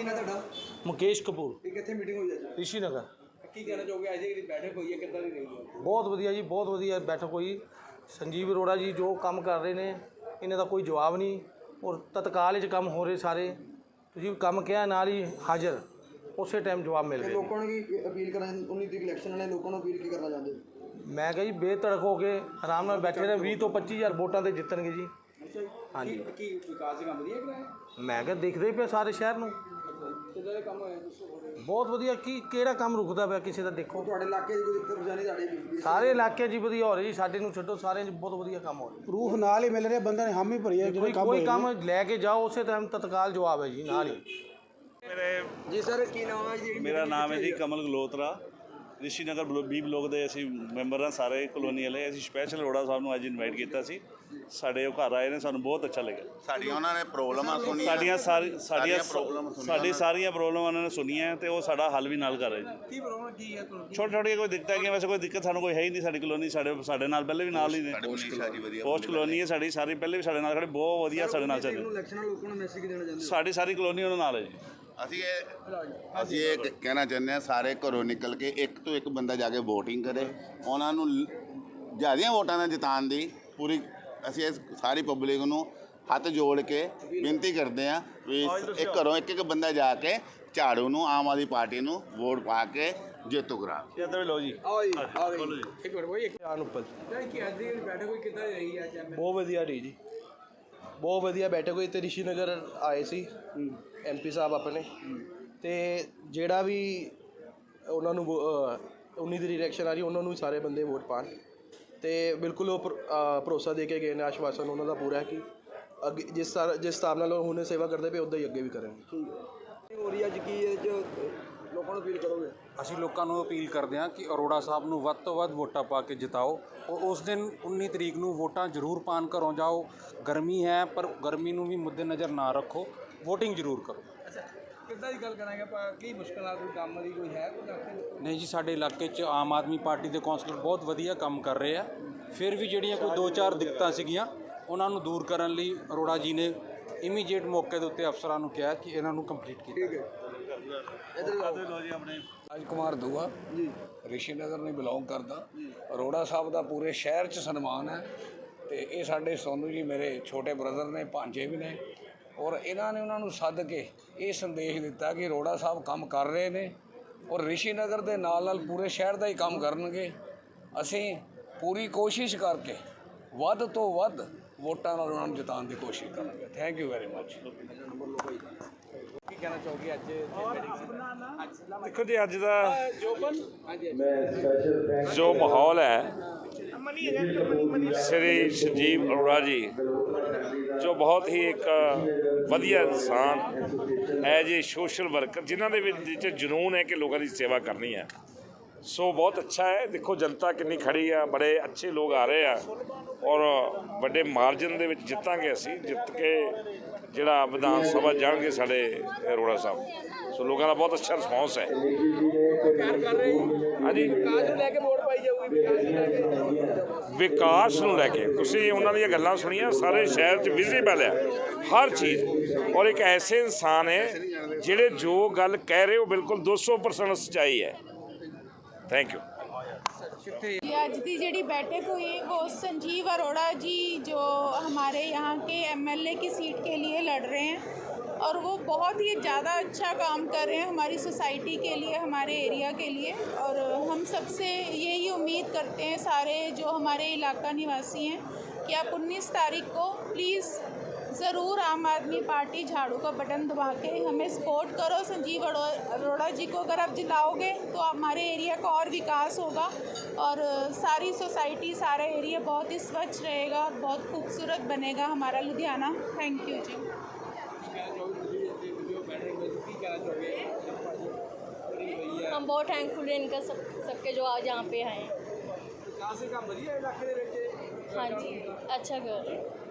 ਕੀ ਨਾ ਤੁਹਾਡਾ? ਮੁਕੇਸ਼ ਕਪੂਰ। ਇਹ ਕਿੱਥੇ ਮੀਟਿੰਗ ਹੋਈ ਅੱਜ। ਰਿਸ਼ੀ ਨਗਰ ਕੀ ਕਹਿਣਾ ਚਾਹੋਗੇ? ਅੱਜ ਜਿਹੜੀ ਬੈਠਕ ਹੋਈ ਹੈ ਕਿੱਦਾਂ ਦੀ ਰਹੀ ਹੈ? ਬਹੁਤ ਵਧੀਆ ਜੀ ਬਹੁਤ ਵਧੀਆ ਬੈਠਕ ਹੋਈ। ਸੰਜੀਵ ਅਰੋੜਾ ਜੀ ਜੋ ਕੰਮ ਕਰ ਰਹੇ ਨੇ ਇਹਨਾਂ ਦਾ ਕੋਈ ਜਵਾਬ ਨਹੀਂ। ਔਰ ਤਤਕਾਲ ਵਿੱਚ ਕੰਮ ਹੋ ਰਹੇ ਸਾਰੇ। ਤੁਸੀਂ ਕੰਮ ਕਿਹਾ ਨਾਲ ਹੀ ਹਾਜ਼ਰ। ਉਸੇ ਟਾਈਮ ਜਵਾਬ ਮਿਲ ਰਹੇ ਲੋਕਾਂ ਨੂੰ ਕੀ ਅਪੀਲ ਕਰਨਾ 19 ਤਰੀਕ ਇਲੈਕਸ਼ਨ ਵਾਲੇ ਲੋਕਾਂ ਨੂੰ ਅਪੀਲ ਕੀ ਕਰਨਾ ਚਾਹੁੰਦੇ? ਮੈਂ ਕਿਹਾ ਜੀ ਬੇਤੜਕ ਹੋ ਕੇ ਆਰਾਮ ਨਾਲ ਬੈਠੇ ਰਹੇ। 20 ਤੋਂ 25000 ਵੋਟਾਂ ਤੇ ਜਿੱਤਣਗੇ ਜੀ। ਹਾਂਜੀ। ਕੀ ਵਿਕਾਸ ਦੇ ਕੰਮ ਵਧੀਆ ਕਰਾਇਆ ਮੈਂ ਕਿਹਾ ਦੇਖਦੇ ਪਏ ਸਾਰੇ ਸ਼ਹਿਰ ਨੂੰ। ਕਿੱਦਾਂ ਦੇ ਕੰਮ ਹੋਏ ਦੱਸੋ ਥੋੜ੍ਹੇ। ਬਹੁਤ ਵਧੀਆ। ਕੀ ਕਿਹੜਾ ਕੰਮ ਰੁਕਦਾ ਪਿਆ ਕਿਸੇ ਦਾ ਦੇਖੋ? ਤੁਹਾਡੇ ਇਲਾਕੇ 'ਚ ਕੋਈ ਦਿੱਕਤ ਪਰੇਸ਼ਾਨੀ ਤੁਹਾਡੇ ਵੀ- ਸਾਰੇ ਇਲਾਕੇ 'ਚ ਹੀ ਵਧੀਆ ਹੋ ਰਿਹਾ ਜੀ ਸਾਡੇ ਨੂੰ ਛੱਡੋ ਸਾਰੇ 'ਚ ਬਹੁਤ ਵਧੀਆ ਕੰਮ ਹੋ ਰਿਹਾ। ਪ੍ਰੂਫ ਨਾਲ ਹੀ ਮਿਲ ਰਿਹਾ ਬੰਦਾ ਨੇ ਹਾਮੀ ਭਰੀ ਹੈ ਕੋਈ ਕੋਈ ਕੰਮ ਲੈ ਕੇ ਜਾਓ ਉਸੇ ਟਾਈਮ ਤਤਕਾਲ ਜਵਾਬ ਹੈ ਜੀ ਨਾਲ ਹੀ। ਜੀ ਸਰ ਕੀ ਨਾਮ ਹੈ ਜੀ? ਮੇਰਾ ਨਾਮ ਹੈ ਜੀ ਕਮਲ ਗਲੋਤਰਾ। ਰਿਸ਼ੀ ਨਗਰ ਬਲੋ- ਬੀ ਬਲੋਕ ਦੇ ਅਸੀਂ ਮੈਂਬਰ ਹਾਂ ਸਾਰੇ ਕਲੋਨੀ ਵਾਲੇ। ਅਸੀਂ ਸਪੈਸ਼ਲ ਅਰੋੜਾ ਸਾਹਿਬ ਨੂੰ ਅੱਜ ਇਨਵਾਈਟ ਕੀਤਾ ਸੀ। ਸਾਡੇ ਉਹ ਘਰ ਆਏ ਨੇ ਸਾਨੂੰ ਬਹੁਤ ਅੱਛਾ ਲੱਗਿਆ। ਸਾਡੀਆਂ ਉਹਨਾਂ ਨੇ ਪ੍ਰੋਬਲਮਾਂ ਸੁਣੀਆਂ। ਸਾਡੀਆਂ ਸਾਰੀ ਸਾਡੀਆਂ ਪ੍ਰੋਬਲਮ ਸਾਡੀ ਸਾਰੀਆਂ ਪ੍ਰੋਬਲਮਾਂ ਉਹਨਾਂ ਨੇ ਸੁਣੀਆਂ ਤੇ ਉਹ ਸਾਡਾ ਹੱਲ ਵੀ ਨਾਲ ਕਰ ਰਹੇ ਜੀ ਕੀ ਪ੍ਰੋਬਲਮ ਕੀ ਹੈ ਤੁਹਾਨੂੰ ਛੋਟੀ ਛੋਟੀਆਂ ਕੋਈ ਦਿੱਕਤਾਂ ਹੈਗੀਆਂ ਵੈਸੇ ਕੋਈ ਦਿੱਕਤ ਸਾਨੂੰ ਕੋਈ ਹੈ ਹੀ ਨਹੀਂ ਸਾਡੀ ਕਲੋਨੀ ਸਾਡੇ ਸਾਡੇ ਨਾਲ ਪਹਿਲੇ ਵੀ ਨਾਲ ਹੀ ਨੇ। ਪੋਸਟ ਕਲੋਨੀ ਹੈ। ਸਾਡੀ ਸਾਰੀ ਪਹਿਲੇ ਵੀ ਸਾਡੇ ਨਾਲ ਖੜੇ ਬਹੁਤ ਵਧੀਆ ਸਾਡੇ ਨਾਲ ਚੱਲ ਨੂੰ ਇਲੈਕਸ਼ਨ ਲੋਕਾਂ ਨੂੰ ਮੈਸੇਜ ਦੇਣਾ ਚਾਹੁੰਦੇ ਸਾਡੀ ਸਾਰੀ ਕਲੋਨੀ ਉਹਨਾਂ ਨਾਲ ਹੈ ਜੀ। ਅਸੀਂ ਇਹ ਅਸੀਂ ਇਹ ਕਹਿਣਾ ਚਾਹੁੰਦੇ ਹਾਂ ਸਾਰੇ ਘਰੋਂ ਨਿਕਲ ਕੇ ਇੱਕ ਤੋਂ ਇੱਕ ਬੰਦਾ ਜਾ ਕੇ VOTING ਕਰੇ। ਉਹਨਾਂ ਨੂੰ ਜਿਆਦੀਆਂ ਵੋਟਾਂ ਨਾਲ ਜਿਤਾਉਣ ਦੀ ਪੂਰੀ ਅਸੀਂ ਇਸ ਸਾਰੀ ਪਬਲਿਕ ਨੂੰ ਹੱਥ ਜੋੜ ਕੇ ਬੇਨਤੀ ਕਰਦੇ ਹਾਂ ਵੀ ਇੱਕ ਘਰੋਂ ਇੱਕ ਇੱਕ ਬੰਦਾ ਜਾ ਕੇ ਝਾੜੂ ਨੂੰ ਆਮ ਆਦਮੀ ਪਾਰਟੀ ਨੂੰ ਵੋਟ ਪਾ ਕੇ ਜੇਤੂ ਕਰਾ। ਇੱਧਰ ਵੀ ਲਓ ਜੀ। ਆਓ ਜੀ ਆ ਗਏ ਇੱਕ ਮਿੰਟ ਕੋਈ ਇੱਕ ਜਾਨ ਉੱਪਰ ਤਾਂ ਕੀ ਅੱਜ ਦੀ ਜਿਹੜੀ ਬੈਠਕ ਹੋਈ ਕਿੱਦਾਂ ਦੀ ਰਹੀ ਅੱਜ? ਐਮ ਬਹੁਤ ਵਧੀਆ ਰਹੀ ਜੀ। ਬਹੁਤ ਵਧੀਆ ਬੈਠਕ ਹੋਈ ਤੇ ਰਿਸ਼ੀ ਨਗਰ ਆਏ ਸੀ ਐਮਪੀ ਸਾਹਿਬ ਆਪਣੇ। ਤੇ ਜਿਹੜਾ ਵੀ ਉਹਨਾਂ ਨੂੰ ਵੋ- ਅਹ 19 ਦੀ ਇਲੈਕਸ਼ਨ ਆ ਰਹੀ ਉਹਨਾਂ ਨੂੰ ਹੀ ਸਾਰੇ ਬੰਦੇ ਵੋਟ ਪਾਣ ਤੇ ਬਿਲਕੁਲ ਉਹ ਭਰੋਸਾ ਦੇ ਕੇ ਗਏ ਨੇ ਆਸ਼ਵਾਸਨ ਉਹਨਾਂ ਦਾ ਪੂਰਾ ਹੈ ਕਿ ਅੱਗੇ ਜਿਸ ਤਰ੍ਹਾਂ ਜਿਸ ਹਿਸਾਬ ਨਾਲ ਉਹ ਹੁਣੇ ਸੇਵਾ ਕਰਦੇ ਪਏ ਉਦਾਂ ਹੀ ਅੱਗੇ ਵੀ ਕਰਨਗੇ। ਹੋ। ਰਹੀ ਅੱਜ ਕੀ ਇਹ 'ਚ ਲੋਕਾਂ ਨੂੰ ਅਪੀਲ ਕਰੋਗੇ? ਅਸੀਂ ਲੋਕਾਂ ਨੂੰ ਅਪੀਲ ਕਰਦੇ ਹਾਂ ਕਿ ਅਰੋੜਾ ਸਾਹਿਬ ਨੂੰ ਵੱਧ ਤੋਂ ਵੱਧ ਵੋਟਾਂ ਪਾ ਕੇ ਜਿਤਾਓ ਔਰ ਉਸ ਦਿਨ 19 ਤਰੀਕ ਨੂੰ ਵੋਟਾਂ ਜ਼ਰੂਰ ਪਾਣ ਘਰੋਂ ਜਾਓ। ਗਰਮੀ ਹੈ ਪਰ ਗਰਮੀ ਨੂੰ ਵੀ ਮੁੱਦੇ ਨਜ਼ਰ ਨਾ ਰੱਖੋ। VOTING ਜ਼ਰੂਰ ਕਰੋ। ਅੱਛਾ ਕਿੱਦਾਂ ਦੀ ਗੱਲ ਕਰਾਂਗੇ ਆਪਾਂ? ਕੀ ਮੁਸ਼ਕਲਾਂ ਕੋਈ ਕੰਮ ਦੀ ਕੋਈ ਹੈ ਕੋਈ ਨਹੀਂ ਜੀ ਸਾਡੇ ਇਲਾਕੇ 'ਚ ਆਮ ਆਦਮੀ ਪਾਰਟੀ ਦੇ ਕੌਂਸਲਰ ਬਹੁਤ ਵਧੀਆ ਕੰਮ ਕਰ ਰਹੇ ਆ। ਫਿਰ ਵੀ ਜਿਹੜੀਆਂ ਕੋਈ ਦੋ ਚਾਰ ਦਿੱਕਤਾਂ ਸੀਗੀਆਂ ਉਹਨਾਂ ਨੂੰ ਦੂਰ ਕਰਨ ਲਈ ਅਰੋੜਾ ਜੀ ਨੇ ਇਮੀਡੀਏਟ ਮੌਕੇ ਦੇ ਉੱਤੇ ਅਫਸਰਾਂ ਨੂੰ ਕਿਹਾ ਕਿ ਇਹਨਾਂ ਨੂੰ ਕੰਪਲੀਟ ਕੀਤਾ ਠੀਕ ਹੈ। ਰਾਜ ਕੁਮਾਰ ਦੂਆ। ਜੀ। ਰਿਸ਼ੀ ਨਗਰ ਨੂੰ ਬਿਲੋਂਗ ਕਰਦਾ। ਅਰੋੜਾ ਸਾਹਿਬ ਦਾ ਪੂਰੇ ਸ਼ਹਿਰ 'ਚ ਸਨਮਾਨ ਹੈ ਤੇ ਇਹ ਸਾਡੇ ਸੋਨੂ ਜੀ ਮੇਰੇ ਛੋਟੇ ਬ੍ਰਦਰ ਨੇ ਭਾਂਜੇ ਵੀ ਨੇ ਔਰ ਇਹਨਾਂ ਨੇ ਉਹਨਾਂ ਨੂੰ ਸੱਦ ਕੇ ਇਹ ਸੰਦੇਸ਼ ਦਿੱਤਾ ਕਿ ਅਰੋੜਾ ਸਾਹਿਬ ਕੰਮ ਕਰ ਰਹੇ ਨੇ ਔਰ ਰਿਸ਼ੀ ਨਗਰ ਦੇ ਨਾਲ ਨਾਲ ਪੂਰੇ ਸ਼ਹਿਰ ਦਾ ਹੀ ਕੰਮ ਕਰਨਗੇ। ਅਸੀਂ ਪੂਰੀ ਕੋਸ਼ਿਸ਼ ਕਰਕੇ ਵੱਧ ਤੋਂ ਵੱਧ ਵੋਟਾਂ ਨਾਲ ਉਹਨਾਂ ਨੂੰ ਜਿਤਾਉਣ ਦੀ ਕੋਸ਼ਿਸ਼ ਕਰਾਂਗੇ। ਥੈਂਕ ਯੂ ਵੈਰੀ ਮੱਚ ਕੀ ਕਹਿਣਾ ਚਾਹੋਗੇ ਅੱਜ ਦੇਖੋ ਜੀ ਅੱਜ ਦਾ ਜੋ ਮਾਹੌਲ ਹੈ ਸ੍ਰੀ ਸੰਜੀਵ ਅਰੋੜਾ ਜੀ ਜੋ ਬਹੁਤ ਹੀ ਇੱਕ ਵਧੀਆ ਇਨਸਾਨ ਹੈ ਜੀ ਸੋਸ਼ਲ ਵਰਕਰ ਜਿਨ੍ਹਾਂ ਦੇ ਵਿੱਚ ਜਨੂਨ ਹੈ ਕਿ ਲੋਕਾਂ ਦੀ ਸੇਵਾ ਕਰਨੀ ਹੈ। ਸੋ ਬਹੁਤ ਅੱਛਾ ਹੈ ਦੇਖੋ ਜਨਤਾ ਕਿੰਨੀ ਖੜੀ ਆ ਬੜੇ ਅੱਛੇ ਲੋਕ ਆ ਰਹੇ ਆ ਔਰ ਵੱਡੇ ਮਾਰਜਨ ਦੇ ਵਿੱਚ ਜਿੱਤਾਂਗੇ ਅਸੀਂ ਜਿੱਤ ਕੇ ਜਿਹੜਾ ਵਿਧਾਨ ਸਭਾ ਜਾਣਗੇ ਸਾਡੇ ਅਰੋੜਾ ਸਾਹਿਬ ਸੋ ਲੋਕਾਂ ਦਾ ਬਹੁਤ ਅੱਛਾ ਰਿਸਪੌਂਸ ਹੈ ਹਾਂਜੀ ਵਿਕਾਸ ਨੂੰ ਲੈ ਕੇ ਵਿਕਾਸ ਨੂੰ ਲੈ ਕੇ ਤੁਸੀਂ ਉਹਨਾਂ ਦੀਆਂ ਗੱਲਾਂ ਸੁਣੀਆਂ ਸਾਰੇ ਸ਼ਹਿਰ 'ਚ ਵਿਜ਼ੀਬਲ ਹੈ ਹਰ ਚੀਜ਼ ਔਰ ਇੱਕ ਐਸੇ ਇਨਸਾਨ ਹੈ ਜਿਹੜੇ ਜੋ ਗੱਲ ਕਹਿ ਰਹੇ ਹੋ ਬਿਲਕੁਲ 200% ਸੱਚਾਈ ਹੈ थैंक यू आज की जी बैठक हुई, वो संजीव अरोड़ा जी जो हमारे यहाँ के एमएलए की सीट के लिए लड़ रहे हैं और वो बहुत ही ज़्यादा अच्छा काम कर रहे हैं हमारी सोसाइटी के लिए, हमारे एरिया के लिए। और हम सबसे यही उम्मीद करते हैं सारे जो हमारे इलाका निवासी हैं कि आप उन्नीस तारीख को प्लीज़ ज़रूर आम आदमी पार्टी झाड़ू का बटन दबा के हमें सपोर्ट करो। संजीव अरोड़ा जी को अगर आप जिताओगे तो हमारे एरिया का और विकास होगा और सारी सोसाइटी सारा एरिया बहुत ही स्वच्छ रहेगा बहुत खूबसूरत बनेगा हमारा लुधियाना। थैंक यू जी। हम बहुत थैंकफुल हैं इनका सब सबके जो आज यहाँ पे आए हैं। हाँ? जी अच्छा कर